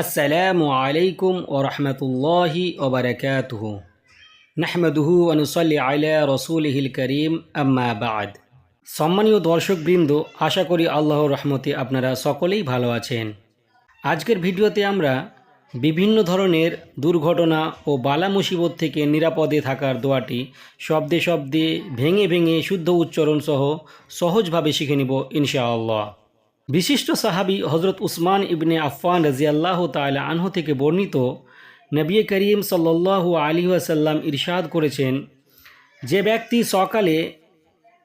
আসসালামু আলাইকুম ও রহমতুল্লাহি ওবরাকাতুহু নাহমাদুহু অনুসল্লি আলা রসুলহিল করিম, আম্মা বাদ। সম্মানীয় দর্শকবৃন্দ, আশা করি আল্লাহর রহমতে আপনারা সকলেই ভালো আছেন। আজকের ভিডিওতে আমরা বিভিন্ন ধরনের দুর্ঘটনা ও বালা মুসিবত থেকে নিরাপদে থাকার দোয়াটি শব্দে শব্দে, ভেঙে ভেঙে শুদ্ধ উচ্চারণ সহ সহজভাবে শিখে নিব ইনশাআল্লাহ। বিশিষ্ট সাহাবী হজরত উসমান ইবনে আফফান রাজিয়াল্লাহ তাআলা আনহু থেকে বর্ণিত নবী করিম সাল্লাল্লাহু আলী আসাল্লাম ইরশাদ করেছেন, যে ব্যক্তি সকালে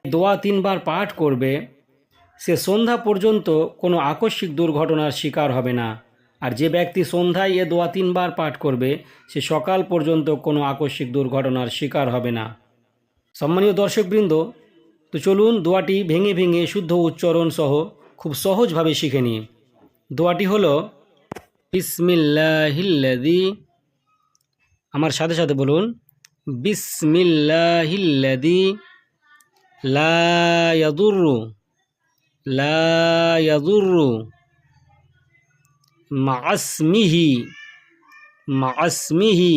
দোয়া তিনবার পাঠ করবে, সে সন্ধ্যা পর্যন্ত কোনো আকস্মিক দুর্ঘটনার শিকার হবে না। আর যে ব্যক্তি সন্ধ্যায় এ দোয়া তিনবার পাঠ করবে, সে সকাল পর্যন্ত কোনো আকস্মিক দুর্ঘটনার শিকার হবে না। সম্মানীয় দর্শকবৃন্দ, তো চলুন দোয়াটি ভেঙে ভেঙে শুদ্ধ উচ্চারণ সহ খুব সহজভাবে শিখে নিই। দোয়াটি হলো বিসমিল্লাহিল্লাদি আমার সাথে সাথে বলুন বিসমিল্লাহিল্লাদি লা ইয়াদুররু লা ইয়াদুররু মাসমিহি মাসমিহি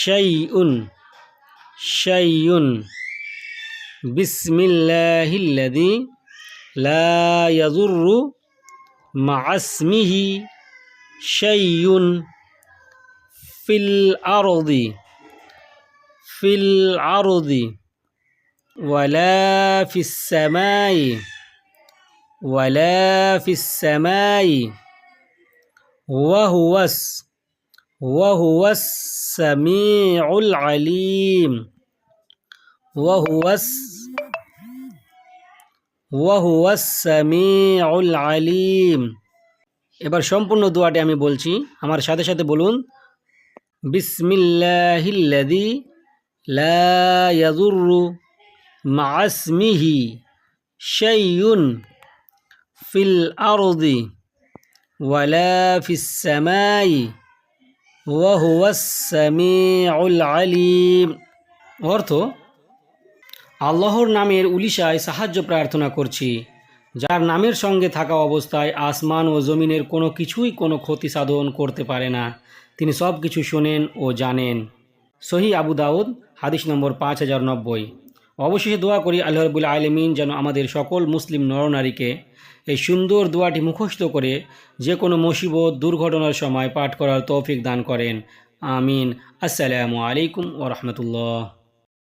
শাইউন শাইউন বিসমিল্লাহিল্লাদি لا يضر مع اسمه شيء في الأرض في الأرض ولا في السماء ولا في السماء وهو وهو السميع العليم وهو السميع ওয়াহুয়াসামিউল আলিম। এবার সম্পূর্ণ দোয়াটি আমি বলছি। আমার সাথে সাথে বলুন বিসমিল্লাহিল্লাদি লাজুরু মাসমিহি শাইউন ফিল আরদি ওয়ালা ফিসসামাই ওয়াহুয়াসামিউল আলিম। অর্থ আল্লাহর নামের উলিশায় সাহায্য প্রার্থনা করছি। যার নামের সঙ্গে থাকা অবস্থায় আসমান ও জমিনের কোনো কিছুই কোনো ক্ষতি সাধন করতে পারে না। তিনি সব কিছু শোনেন ও জানেন। সহি আবু দাউদ, হাদিস নম্বর পাঁচ হাজার নব্বই। অবশেষে দোয়া করি আল্লাহ রবুল আলমিন যেন আমাদের সকল মুসলিম নরনারীকে এই সুন্দর দোয়াটি মুখস্থ করে যে কোনো মুসিবত, দুর্ঘটনার সময় পাঠ করার তৌফিক দান করেন। আমিন। আসসালামু আলাইকুম ও রহমতুল্লাহ।